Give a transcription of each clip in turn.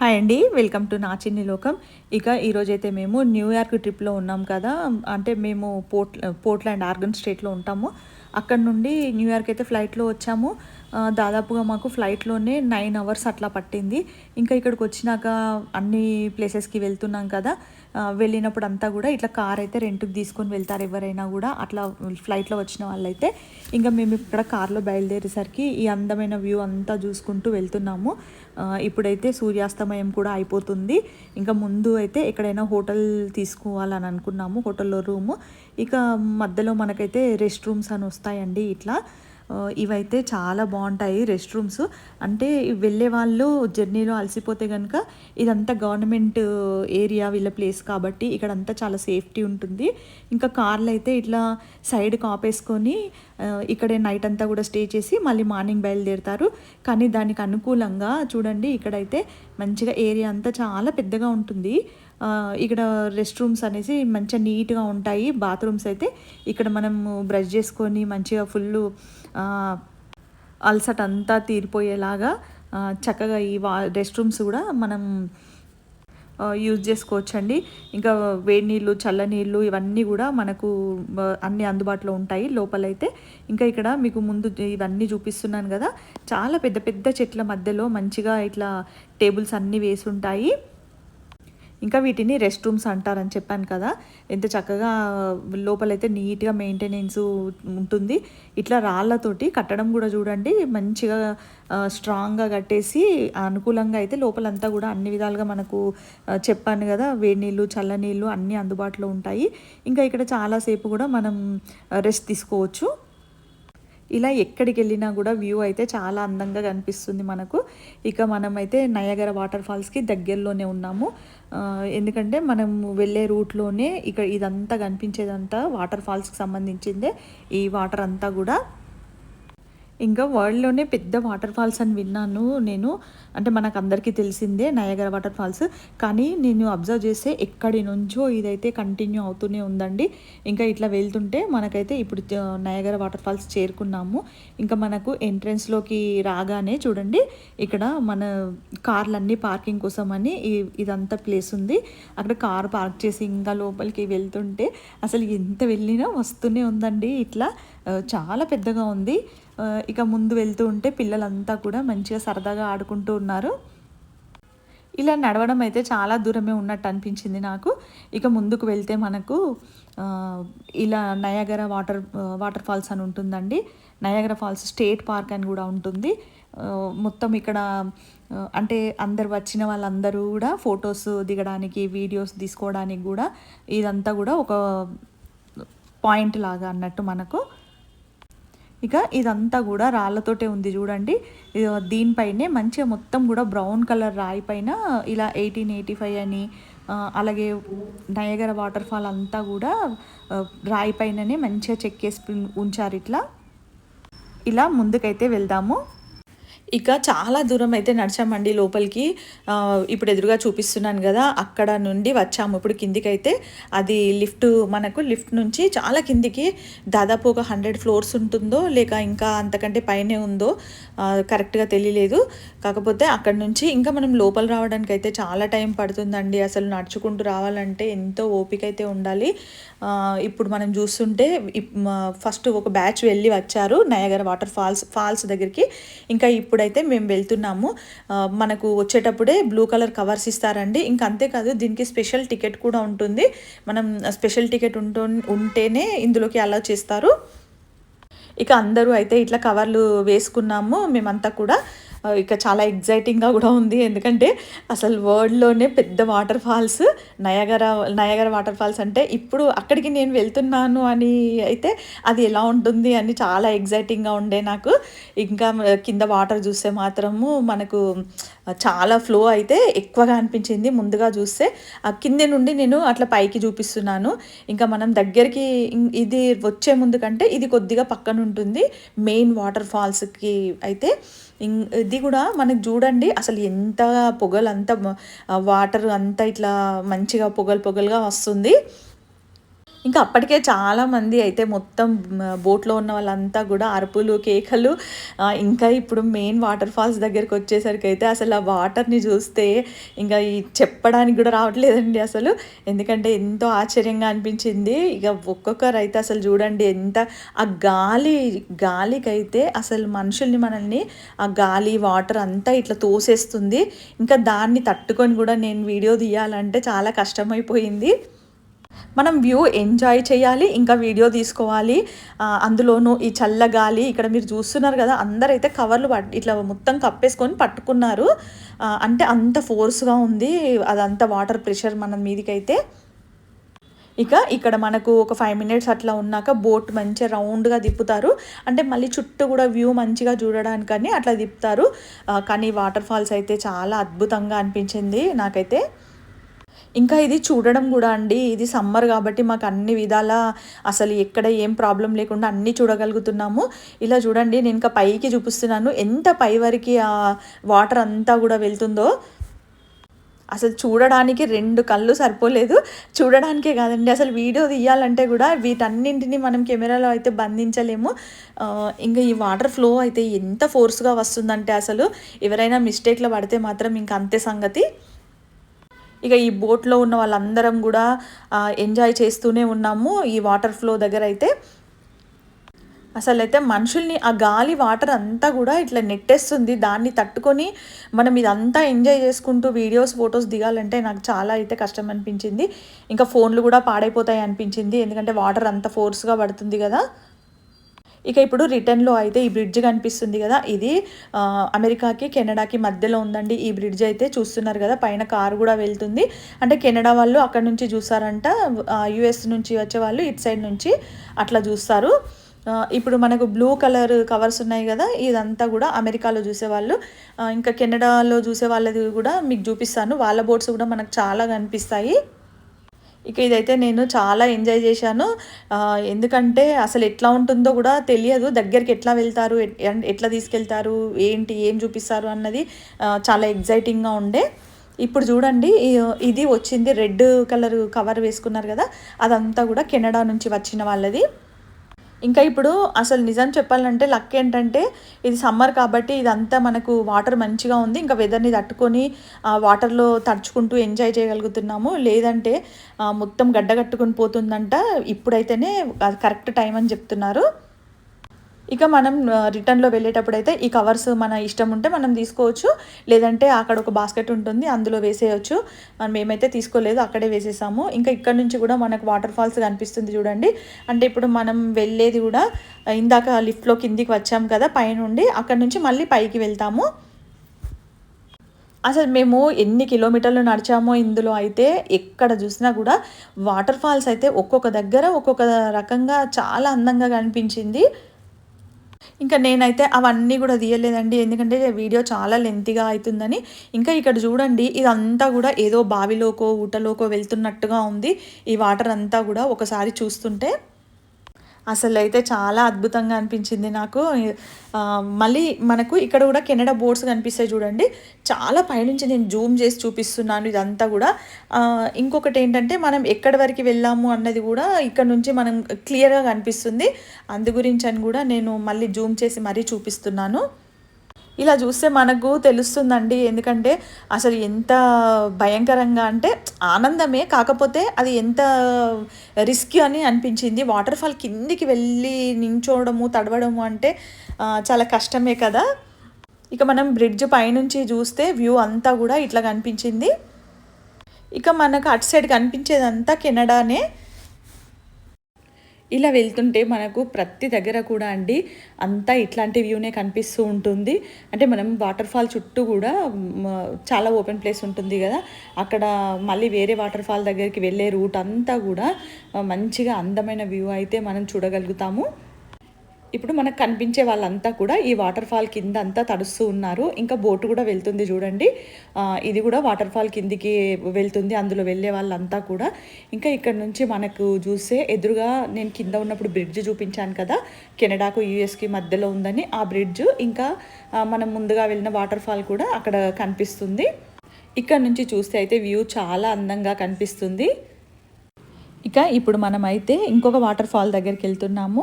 Hi అండి welcome to నా చిన్ని లోకం. ఇక ఈరోజైతే మేము న్యూయార్క్ ట్రిప్లో ఉన్నాం కదా అంటే మేము పోర్ట్ పోర్ట్లాండ్ ఆర్గన్ స్టేట్లో ఉంటాము. అక్కడ నుండి న్యూయార్క్ అయితే ఫ్లైట్లో వచ్చాము. దాదాపుగా మాకు ఫ్లైట్లోనే నైన్ అవర్స్ అట్లా పట్టింది. ఇంకా ఇక్కడికి వచ్చినాక అన్ని ప్లేసెస్కి వెళ్తున్నాం కదా. వెళ్ళినప్పుడు అంతా కూడా ఇట్లా కార్ అయితే రెంట్కి తీసుకొని వెళ్తారు ఎవరైనా కూడా. అట్లా ఫ్లైట్లో వచ్చిన వాళ్ళైతే ఇంకా మేము ఇక్కడ కార్లో బయలుదేరేసరికి ఈ అందమైన వ్యూ అంతా చూసుకుంటూ వెళ్తున్నాము. ఇప్పుడైతే సూర్యాస్తమయం కూడా అయిపోతుంది. ఇంకా ముందు అయితే ఎక్కడైనా హోటల్ తీసుకోవాలని అనుకున్నాము హోటల్లో రూము. ఇక మధ్యలో మనకైతే రెస్ట్ రూమ్స్ అని వస్తాయండి ఇట్లా. ఇవైతే చాలా బాగుంటాయి రెస్ట్ రూమ్స్ అంటే వెళ్ళే వాళ్ళు జర్నీలో అలసిపోతే కనుక ఇదంతా గవర్నమెంట్ ఏరియా వీళ్ళ ప్లేస్ కాబట్టి ఇక్కడ అంతా చాలా సేఫ్టీ ఉంటుంది. ఇంకా కార్లు అయితే ఇట్లా సైడ్కి ఆపేసుకొని ఇక్కడే నైట్ అంతా కూడా స్టే చేసి మళ్ళీ మార్నింగ్ బయలుదేరుతారు. కానీ దానికి అనుకూలంగా చూడండి ఇక్కడైతే మంచిగా ఏరియా అంతా చాలా పెద్దగా ఉంటుంది. ఇక్కడ రెస్ట్ రూమ్స్ అనేసి మంచిగా నీట్గా ఉంటాయి. బాత్రూమ్స్ అయితే ఇక్కడ మనం బ్రష్ చేసుకొని మంచిగా ఫుల్ అలసట అంతా తీరిపోయేలాగా చక్కగా ఈ వా రెస్ట్ రూమ్స్ కూడా మనం యూజ్ చేసుకోవచ్చండి. ఇంకా వేడి నీళ్ళు చల్ల నీళ్ళు ఇవన్నీ కూడా మనకు అన్ని అందుబాటులో ఉంటాయి లోపలైతే. ఇంకా ఇక్కడ మీకు ముందు ఇవన్నీ చూపిస్తున్నాను కదా. చాలా పెద్ద పెద్ద చెట్ల మధ్యలో మంచిగా ఇట్లా టేబుల్స్ అన్నీ వేసి ఉంటాయి. ఇంకా వీటిని రెస్ట్ రూమ్స్ అంటారని చెప్పాను కదా. ఎంత చక్కగా లోపలైతే నీట్గా మెయింటెనెన్స్ ఉంటుంది. ఇట్లా రాళ్ళతోటి కట్టడం కూడా చూడండి. మంచిగా స్ట్రాంగ్గా కట్టేసి అనుకూలంగా అయితే లోపలంతా కూడా అన్ని విధాలుగా మనకు చెప్పాను కదా. వేడి నీళ్ళు చల్ల నీళ్ళు అన్నీ అందుబాటులో ఉంటాయి. ఇంకా ఇక్కడ చాలాసేపు కూడా మనం రెస్ట్ తీసుకోవచ్చు. ఇలా ఎక్కడికి వెళ్ళినా కూడా వ్యూ అయితే చాలా అందంగా కనిపిస్తుంది మనకు. ఇక మనమైతే నయగర వాటర్ ఫాల్స్కి దగ్గరలోనే ఉన్నాము. ఎందుకంటే మనం వెళ్ళే రూట్లోనే ఇక్కడ ఇదంతా కనిపించేదంతా వాటర్ ఫాల్స్కి సంబంధించిందే. ఈ వాటర్ అంతా కూడా ఇంకా వరల్డ్లోనే పెద్ద వాటర్ ఫాల్స్ అని విన్నాను నేను. అంటే మనకు అందరికీ తెలిసిందే నయగర వాటర్ ఫాల్స్. కానీ నేను అబ్జర్వ్ చేస్తే ఎక్కడి నుంచో ఇదైతే కంటిన్యూ అవుతూనే ఉందండి. ఇంకా ఇట్లా వెళ్తుంటే మనకైతే ఇప్పుడు నయగర వాటర్ ఫాల్స్ చేరుకున్నాము. ఇంకా మనకు ఎంట్రన్స్లోకి రాగానే చూడండి ఇక్కడ మన కార్లన్నీ పార్కింగ్ కోసం అని ఇదంతా ప్లేస్ ఉంది. అక్కడ కార్ పార్క్ చేసి ఇంకా లోపలికి వెళ్తుంటే అసలు ఎంత వెళ్ళినా వస్తూనే ఉందండి ఇట్లా. చాలా పెద్దగా ఉంది. ఇక ముందు వెళ్తూ ఉంటే పిల్లలంతా కూడా మంచిగా సరదాగా ఆడుకుంటూ ఉన్నారు. ఇలా నడవడం అయితే చాలా దూరమే ఉన్నట్టు అనిపించింది నాకు. ఇక ముందుకు వెళ్తే మనకు ఇలా నయాగర వాటర్ వాటర్ ఫాల్స్ అని ఉంటుందండి. నయాగర ఫాల్స్ స్టేట్ పార్క్ అని కూడా ఉంటుంది. మొత్తం ఇక్కడ అంటే అందరు వచ్చిన వాళ్ళందరూ కూడా ఫొటోస్ దిగడానికి వీడియోస్ తీసుకోవడానికి కూడా ఇదంతా కూడా ఒక పాయింట్ లాగా అన్నట్టు మనకు ఇక ఇదంతా కూడా రాళ్ళతోటే ఉంది చూడండి. దీనిపైనే మంచిగా మొత్తం కూడా బ్రౌన్ కలర్ రాయి పైన ఇలా ఎయిటీన్ ఎయిటీ ఫైవ్ అని అలాగే నయగర వాటర్ ఫాల్ అంతా కూడా రాయి పైననే మంచిగా చెక్కేసి ఉంచారు ఇట్లా. ఇలా ముందుకైతే వెళ్దాము. ఇక చాలా దూరం అయితే నడిచామండి లోపలికి. ఇప్పుడు ఎదురుగా చూపిస్తున్నాను కదా అక్కడ నుండి వచ్చాము. ఇప్పుడు కిందికి అయితే అది లిఫ్ట్ మనకు లిఫ్ట్ నుంచి చాలా కిందికి దాదాపు ఒక హండ్రెడ్ ఫ్లోర్స్ ఉంటుందో లేక ఇంకా అంతకంటే పైనే ఉందో కరెక్ట్గా తెలియలేదు. కాకపోతే అక్కడ నుంచి ఇంకా మనం లోపల రావడానికి అయితే చాలా టైం పడుతుందండి. అసలు నడుచుకుంటూ రావాలంటే ఎంతో ఓపిక అయితే ఉండాలి ఇప్పుడు మనం చూస్తుంటే ఇప్- ఫస్ట్ ఒక బ్యాచ్ వెళ్ళి వచ్చారు నయగర వాటర్ ఫాల్స్ ఫాల్స్ దగ్గరికి. ఇంకా ఇప్పుడు ఇప్పుడైతే మేము వెళ్తున్నాము. మనకు వచ్చేటప్పుడే బ్లూ కలర్ కవర్స్ ఇస్తారండి. ఇంకా అంతేకాదు దీనికి స్పెషల్ టికెట్ కూడా ఉంటుంది. మనం స్పెషల్ టికెట్ ఉంటు ఉంటేనే ఇందులోకి అలౌ చేస్తారు. ఇక అందరూ అయితే ఇట్లా కవర్లు వేసుకున్నాము. మేమంతా కూడా ఇక చాలా ఎగ్జైటింగ్గా కూడా ఉంది. ఎందుకంటే అసలు వరల్డ్లోనే పెద్ద water falls Niagara Niagara water falls అంటే ఇప్పుడు అక్కడికి నేను వెళ్తున్నాను అని అయితే అది ఎలా ఉంటుంది అని చాలా ఎగ్జైటింగ్గా ఉండే నాకు. ఇంకా కింద వాటర్ చూస్తే మాత్రము మనకు చాలా ఫ్లో అయితే ఎక్కువగా అనిపించింది ముందుగా చూస్తే. ఆ కింద నుండి నేను అట్లా పైకి చూపిస్తున్నాను. ఇంకా మనం దగ్గరికి ఇది వచ్చే ముందు కంటే ఇది కొద్దిగా పక్కన ఉంటుంది. మెయిన్ వాటర్ ఫాల్స్కి అయితే. ఇది కూడా మనకు చూడండి అసలు ఎంత పొగలు అంత వాటర్ అంతా ఇట్లా మంచిగా పొగలు పొగలుగా వస్తుంది. ఇంకా అప్పటికే చాలామంది అయితే మొత్తం బోట్లో ఉన్న వాళ్ళంతా కూడా అరుపులు కేకలు ఇంకా ఇప్పుడు మెయిన్ వాటర్ ఫాల్స్ దగ్గరికి వచ్చేసరికి అయితే అసలు ఆ వాటర్ని చూస్తే ఇంకా ఈ చెప్పడానికి కూడా రావట్లేదండి అసలు. ఎందుకంటే ఎంతో ఆశ్చర్యంగా అనిపించింది. ఇక ఒక్కొక్కరు అయితే అసలు చూడండి ఎంత ఆ గాలి గాలికైతే అసలు మనుషుల్ని మనల్ని ఆ గాలి వాటర్ అంతా ఇట్లా తోసేస్తుంది. ఇంకా దాన్ని తట్టుకొని కూడా నేను వీడియో తీయాలంటే చాలా కష్టమైపోయింది. మనం వ్యూ ఎంజాయ్ చేయాలి ఇంకా వీడియో తీసుకోవాలి. అందులోనూ ఈ చల్లగాలి ఇక్కడ మీరు చూస్తున్నారు కదా అందరైతే కవర్లు ఇట్లా మొత్తం కప్పేసుకొని పట్టుకున్నారు. అంటే అంత ఫోర్స్గా ఉంది అదంతా వాటర్ ప్రెషర్ మన మీదికైతే. ఇక ఇక్కడ మనకు ఒక ఫైవ్ మినిట్స్ అట్లా ఉన్నాక బోట్ మంచిగా రౌండ్గా తిప్పుతారు. అంటే మళ్ళీ చుట్టూ కూడా వ్యూ మంచిగా చూడడానికని అట్లా తిప్పుతారు. కానీ వాటర్ ఫాల్స్ అయితే చాలా అద్భుతంగా అనిపించింది నాకైతే. ఇంకా ఇది చూడడం కూడా అండి. ఇది సమ్మర్ కాబట్టి మాకు అన్ని విధాల అసలు ఎక్కడ ఏం ప్రాబ్లం లేకుండా అన్నీ చూడగలుగుతున్నాము. ఇలా చూడండి నేను ఇంకా పైకి చూపిస్తున్నాను. ఎంత పై వరకు ఆ వాటర్ అంతా కూడా వెళ్తుందో. అసలు చూడడానికి రెండు కళ్ళు సరిపోలేదు. చూడడానికే కాదండి అసలు వీడియో తీయాలంటే కూడా వీటన్నింటిని మనం కెమెరాలో అయితే బంధించలేము. ఇంకా ఈ వాటర్ ఫ్లో అయితే ఎంత ఫోర్స్గా వస్తుందంటే అసలు ఎవరైనా మిస్టేక్లో పడితే మాత్రం ఇంకా అంతే సంగతి. ఇక ఈ బోట్లో ఉన్న వాళ్ళందరం కూడా ఎంజాయ్ చేస్తూనే ఉన్నాము ఈ వాటర్ ఫ్లో దగ్గర అయితే. అసలు అయితే మనుషుల్ని ఆ గాలి వాటర్ అంతా కూడా ఇట్లా నెట్టేస్తుంది. దాన్ని తట్టుకొని మనం ఇదంతా ఎంజాయ్ చేసుకుంటూ వీడియోస్ ఫొటోస్ దిగాలంటే నాకు చాలా అయితే కష్టం అనిపించింది. ఇంకా ఫోన్లు కూడా పాడైపోతాయి అనిపించింది. ఎందుకంటే వాటర్ అంత ఫోర్స్గా పడుతుంది కదా. ఇక ఇప్పుడు రిటర్న్లో అయితే ఈ బ్రిడ్జ్ కనిపిస్తుంది కదా ఇది అమెరికాకి కెనడాకి మధ్యలో ఉందండి. ఈ బ్రిడ్జ్ అయితే చూస్తున్నారు కదా పైన కారు కూడా వెళ్తుంది. అంటే కెనడా వాళ్ళు అక్కడ నుంచి చూసారంట యుఎస్ నుంచి వచ్చే వాళ్ళు ఇటు సైడ్ నుంచి అట్లా చూస్తారు. ఇప్పుడు మనకు బ్లూ కలర్ కవర్స్ ఉన్నాయి కదా ఇదంతా కూడా అమెరికాలో చూసేవాళ్ళు. ఇంకా కెనడాలో చూసే వాళ్ళది కూడా మీకు చూపిస్తాను. వాళ్ళ బోట్స్ కూడా మనకు చాలా కనిపిస్తాయి. ఇక ఇదైతే నేను చాలా ఎంజాయ్ చేశాను. ఎందుకంటే అసలు ఎట్లా ఉంటుందో కూడా తెలియదు. దగ్గరికి ఎట్లా వెళ్తారు ఎట్లా తీసుకెళ్తారు ఏంటి ఏం చూపిస్తారు అన్నది చాలా ఎగ్జైటింగ్గా ఉండే. ఇప్పుడు చూడండి ఇది వచ్చింది రెడ్ కలర్ కవర్ వేసుకున్నారు కదా అదంతా కూడా కెనడా నుంచి వచ్చిన వాళ్ళది. ఇంకా ఇప్పుడు అసలు నిజం చెప్పాలంటే లక్ ఏంటంటే ఇది సమ్మర్ కాబట్టి ఇదంతా మనకు వాటర్ మంచిగా ఉంది. ఇంకా వెదర్ని తట్టుకొని ఆ వాటర్లో తడుచుకుంటూ ఎంజాయ్ చేయగలుగుతున్నాము. లేదంటే మొత్తం గడ్డ కట్టుకొని పోతుందంట. ఇప్పుడైతేనే అది కరెక్ట్ టైం అని చెప్తున్నారు. ఇక మనం రిటర్న్లో వెళ్ళేటప్పుడు అయితే ఈ కవర్స్ మన ఇష్టం ఉంటే మనం తీసుకోవచ్చు. లేదంటే అక్కడ ఒక బాస్కెట్ ఉంటుంది అందులో వేసేయచ్చు. మనం మేమైతే తీసుకోలేదు అక్కడే వేసేసాము. ఇంకా ఇక్కడ నుంచి కూడా మనకు వాటర్ ఫాల్స్ కనిపిస్తుంది చూడండి. అంటే ఇప్పుడు మనం వెళ్ళేది కూడా ఇందాక లిఫ్ట్లో కిందికి వచ్చాం కదా పైనుండి అక్కడ నుంచి మళ్ళీ పైకి వెళ్తాము. అసలు మేము ఎన్ని కిలోమీటర్లు నడిచామో ఇందులో అయితే ఎక్కడ చూసినా కూడా వాటర్ ఫాల్స్ అయితే ఒక్కొక్క దగ్గర ఒక్కొక్క రకంగా చాలా అందంగా కనిపించింది. ఇంకా నేనైతే అవన్నీ కూడా తీయలేదండి. ఎందుకంటే వీడియో చాలా లెంతిగా అవుతుందని ఇంకా ఇక్కడ చూడండి ఇదంతా కూడా ఏదో బావిలోకో ఊటలోకో వెళ్తున్నట్టుగా ఉంది. ఈ వాటర్ అంతా కూడా ఒకసారి చూస్తుంటే అసలు అయితే చాలా అద్భుతంగా అనిపించింది నాకు. మళ్ళీ మనకు ఇక్కడ కూడా కెనడా బోర్డ్స్ కనిపిస్తాయి చూడండి. చాలా పైనుంచి నేను జూమ్ చేసి చూపిస్తున్నాను ఇదంతా కూడా. ఇంకొకటి ఏంటంటే మనం ఎక్కడి వరకు వెళ్ళాము అన్నది కూడా ఇక్కడ నుంచి మనం క్లియర్గా కనిపిస్తుంది. అందు గురించి అని కూడా నేను మళ్ళీ జూమ్ చేసి మరీ చూపిస్తున్నాను. ఇలా చూస్తే మనకు తెలుస్తుందండి. ఎందుకంటే అసలు ఎంత భయంకరంగా అంటే ఆనందమే కాకపోతే అది ఎంత రిస్క్ అని అనిపించింది. వాటర్ ఫాల్ కిందికి వెళ్ళి నించోవడము తడవడము అంటే చాలా కష్టమే కదా. ఇక మనం బ్రిడ్జ్ పైనుంచి చూస్తే వ్యూ అంతా కూడా ఇట్లా కనిపించింది. ఇక మనకు అటు సైడ్ కనిపించేదంతా కెనడానే. ఇలా వెళ్తుంటే మనకు ప్రతి దగ్గర కూడా అండి అంతా ఇట్లాంటి వ్యూనే కనిపిస్తూ ఉంటుంది. అంటే మనం వాటర్ ఫాల్ చుట్టూ కూడా చాలా ఓపెన్ ప్లేస్ ఉంటుంది కదా. అక్కడ మళ్ళీ వేరే వాటర్ ఫాల్ దగ్గరికి వెళ్ళే రూట్ అంతా కూడా మంచిగా అందమైన వ్యూ అయితే మనం చూడగలుగుతాము. ఇప్పుడు మనకు కనిపించే వాళ్ళంతా కూడా ఈ వాటర్ ఫాల్ కింద అంతా తడుస్తూ ఉన్నారు. ఇంకా బోటు కూడా వెళ్తుంది చూడండి. ఇది కూడా వాటర్ ఫాల్ కిందికి వెళ్తుంది. అందులో వెళ్ళే వాళ్ళంతా కూడా. ఇంకా ఇక్కడ నుంచి మనకు చూస్తే ఎదురుగా నేను కింద ఉన్నప్పుడు బ్రిడ్జ్ చూపించాను కదా. కెనడాకు యూఎస్కి మధ్యలో ఉందని ఆ బ్రిడ్జ్. ఇంకా మనం ముందుగా వెళ్ళిన వాటర్ ఫాల్ కూడా అక్కడ కనిపిస్తుంది. ఇక్కడ నుంచి చూస్తే అయితే వ్యూ చాలా అందంగా కనిపిస్తుంది. ఇక ఇప్పుడు మనమైతే ఇంకొక వాటర్ ఫాల్ దగ్గరికి వెళ్తున్నాము.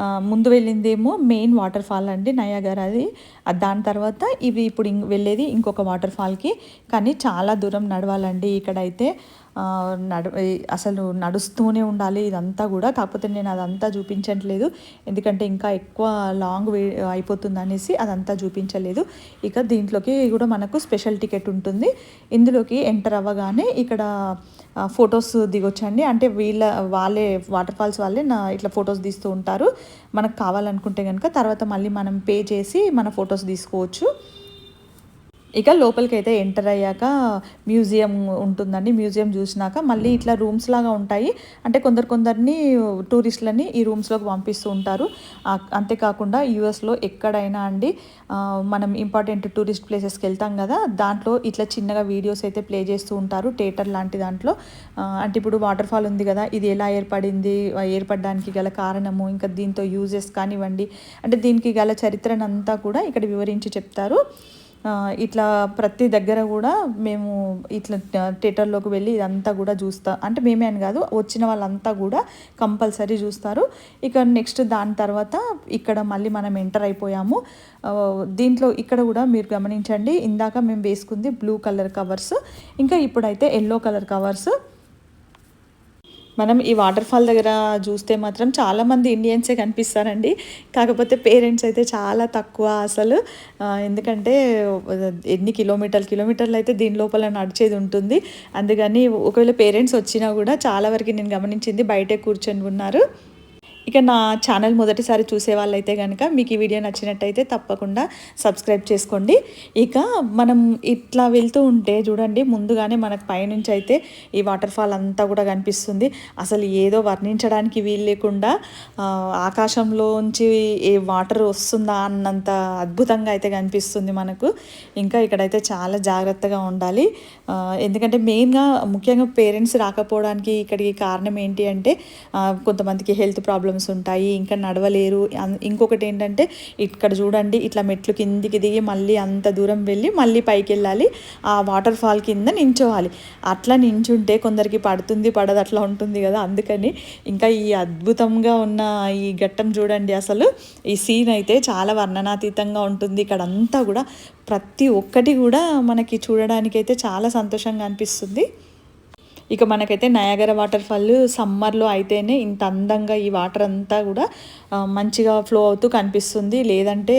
ముందు వెళ్ళిందేమో మెయిన్ వాటర్ ఫాల్ అండి నయాగర్ అది దాని తర్వాత ఇవి ఇప్పుడు ఇం- వెళ్ళేది ఇంకొక వాటర్ ఫాల్కి. కానీ చాలా దూరం నడవాలండి ఇక్కడైతే. నడు అసలు నడుస్తూనే ఉండాలి ఇదంతా కూడా. కాకపోతే నేను అదంతా చూపించట్లేదు. ఎందుకంటే ఇంకా ఎక్కువ లాంగ్ వే అయిపోతుంది అనేసి అదంతా చూపించలేదు. ఇక దీంట్లోకి కూడా మనకు స్పెషల్ టికెట్ ఉంటుంది. ఇందులోకి ఎంటర్ అవ్వగానే ఇక్కడ ఫొటోస్ దిగొచ్చండి. అంటే వీళ్ళ వాళ్ళే వాటర్ ఫాల్స్ వాళ్ళే నా ఇట్లా ఫొటోస్ తీస్తూ ఉంటారు. మనకు కావాలనుకుంటే కనుక తర్వాత మళ్ళీ మనం పే చేసి మన ఫొటోస్ తీసుకోవచ్చు. ఇక లోపలికి అయితే ఎంటర్ అయ్యాక మ్యూజియం ఉంటుందండి. మ్యూజియం చూసినాక మళ్ళీ ఇట్లా రూమ్స్ లాగా ఉంటాయి. అంటే కొందరు కొందరిని టూరిస్టులని ఈ రూమ్స్లోకి పంపిస్తూ ఉంటారు. అంతేకాకుండా యూఎస్లో ఎక్కడైనా అండి మనం ఇంపార్టెంట్ టూరిస్ట్ ప్లేసెస్కి వెళ్తాం కదా దాంట్లో ఇట్లా చిన్నగా వీడియోస్ అయితే ప్లే చేస్తూ ఉంటారు. థియేటర్ లాంటి దాంట్లో. అంటే ఇప్పుడు వాటర్ ఫాల్ ఉంది కదా ఇది ఎలా ఏర్పడింది ఏర్పడడానికి గల కారణము ఇంకా దీంతో యూజెస్ కానివ్వండి అంటే దీనికి గల చరిత్రనంతా కూడా ఇక్కడ వివరించి చెప్తారు. ఇట్లా ప్రతి దగ్గర కూడా మేము ఇట్లా థియేటర్లోకి వెళ్ళి ఇదంతా కూడా చూస్తా. అంటే మేమే అని కాదు వచ్చిన వాళ్ళంతా కూడా కంపల్సరీ చూస్తారు. ఇక నెక్స్ట్ దాని తర్వాత ఇక్కడ మళ్ళీ మనం ఎంటర్ అయిపోయాము. దీంట్లో ఇక్కడ కూడా మీరు గమనించండి ఇందాక మేము వేసుకుంది బ్లూ కలర్ కవర్స్. ఇంకా ఇప్పుడైతే ఎల్లో కలర్ కవర్స్. మనం ఈ వాటర్ ఫాల్ దగ్గర చూస్తే మాత్రం చాలామంది ఇండియన్సే కనిపిస్తారండి. కాకపోతే పేరెంట్స్ అయితే చాలా తక్కువ అసలు. ఎందుకంటే ఎన్ని కిలోమీటర్లు కిలోమీటర్లు అయితే దీని లోపల నడిచేది ఉంటుంది. అందుకని ఒకవేళ పేరెంట్స్ వచ్చినా కూడా చాలా వరకు నేను గమనించింది బయటే కూర్చొని ఉన్నారు. ఇక నా ఛానల్ మొదటిసారి చూసే వాళ్ళైతే కనుక మీకు ఈ వీడియో నచ్చినట్టయితే తప్పకుండా సబ్స్క్రైబ్ చేసుకోండి. ఇక మనం ఇట్లా వెళ్తూ ఉంటే చూడండి ముందుగానే మనకు పైనుంచి అయితే ఈ వాటర్ ఫాల్ అంతా కూడా కనిపిస్తుంది. అసలు ఏదో వర్ణించడానికి వీలు లేకుండా ఆకాశంలోంచి ఏ వాటర్ వస్తుందా అన్నంత అద్భుతంగా అయితే కనిపిస్తుంది మనకు. ఇంకా ఇక్కడైతే చాలా జాగ్రత్తగా ఉండాలి. ఎందుకంటే మెయిన్గా ముఖ్యంగా పేరెంట్స్ రాకపోవడానికి ఇక్కడికి కారణం ఏంటి అంటే కొంతమందికి హెల్త్ ప్రాబ్లమ్స్ ఉంటాయి ఇంకా నడవలేరు. ఇంకొకటి ఏంటంటే ఇక్కడ చూడండి ఇట్లా మెట్లు కిందికి దిగి మళ్ళీ అంత దూరం వెళ్ళి మళ్ళీ పైకి వెళ్ళాలి ఆ వాటర్ ఫాల్ కింద నించోవాలి. అట్లా నించుంటే కొందరికి పడుతుంది పడదు అట్లా ఉంటుంది కదా. అందుకని ఇంకా ఈ అద్భుతంగా ఉన్న ఈ ఘట్టం చూడండి అసలు. ఈ సీన్ అయితే చాలా వర్ణనాతీతంగా ఉంటుంది. ఇక్కడ అంతా కూడా ప్రతి ఒక్కటి కూడా మనకి చూడడానికి అయితే చాలా సంతోషంగా అనిపిస్తుంది. ఇక మనకైతే నయాగర వాటర్ ఫాల్ సమ్మర్లో అయితేనే ఇంత అందంగా ఈ వాటర్ అంతా కూడా మంచిగా ఫ్లో అవుతూ కనిపిస్తుంది. లేదంటే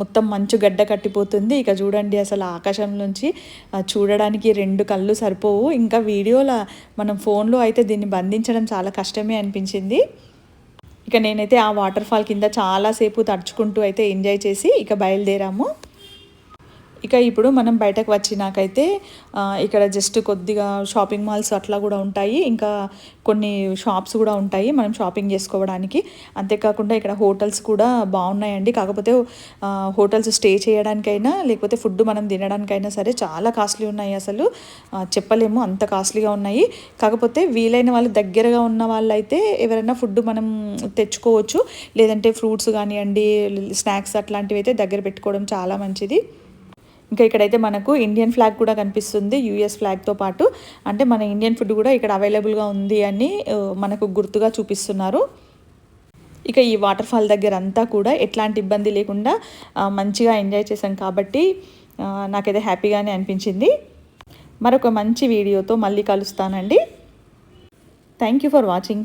మొత్తం మంచు గడ్డ కట్టిపోతుంది. ఇక చూడండి అసలు ఆకాశం నుంచి చూడడానికి రెండు కళ్ళు సరిపోవు. ఇంకా వీడియోల మనం ఫోన్లో అయితే దీన్ని బంధించడం చాలా కష్టమే అనిపించింది. ఇక నేనైతే ఆ వాటర్ ఫాల్ కింద చాలాసేపు తడుచుకుంటూ అయితే ఎంజాయ్ చేసి ఇక బయలుదేరాము. ఇక ఇప్పుడు మనం బయటకు వచ్చినాకైతే ఇక్కడ జస్ట్ కొద్దిగా షాపింగ్ మాల్స్ అట్లా కూడా ఉంటాయి. ఇంకా కొన్ని షాప్స్ కూడా ఉంటాయి మనం షాపింగ్ చేసుకోవడానికి. అంతేకాకుండా ఇక్కడ హోటల్స్ కూడా బాగున్నాయండి. కాకపోతే హోటల్స్ స్టే చేయడానికైనా లేకపోతే ఫుడ్ మనం తినడానికైనా సరే చాలా కాస్ట్లీ ఉన్నాయి అసలు. చెప్పలేము అంత కాస్ట్లీగా ఉన్నాయి. కాకపోతే వీలైన వాళ్ళు దగ్గరగా ఉన్న వాళ్ళైతే ఎవరైనా ఫుడ్ మనం తెచ్చుకోవచ్చు. లేదంటే ఫ్రూట్స్ కానివ్వండి స్నాక్స్ అట్లాంటివి అయితే దగ్గర పెట్టుకోవడం చాలా మంచిది. ఇంకా ఇక్కడైతే మనకు ఇండియన్ ఫ్లాగ్ కూడా కనిపిస్తుంది యూఎస్ ఫ్లాగ్తో పాటు. అంటే మన ఇండియన్ ఫుడ్ కూడా ఇక్కడ అవైలబుల్గా ఉంది అని మనకు గుర్తుగా చూపిస్తున్నారు. ఇక ఈ వాటర్ ఫాల్ దగ్గర అంతా కూడా ఎట్లాంటి ఇబ్బంది లేకుండా మంచిగా ఎంజాయ్ చేశాం కాబట్టి నాకైతే హ్యాపీగానే అనిపించింది. మరొక మంచి వీడియోతో మళ్ళీ కలుస్తానండి. Thank you for watching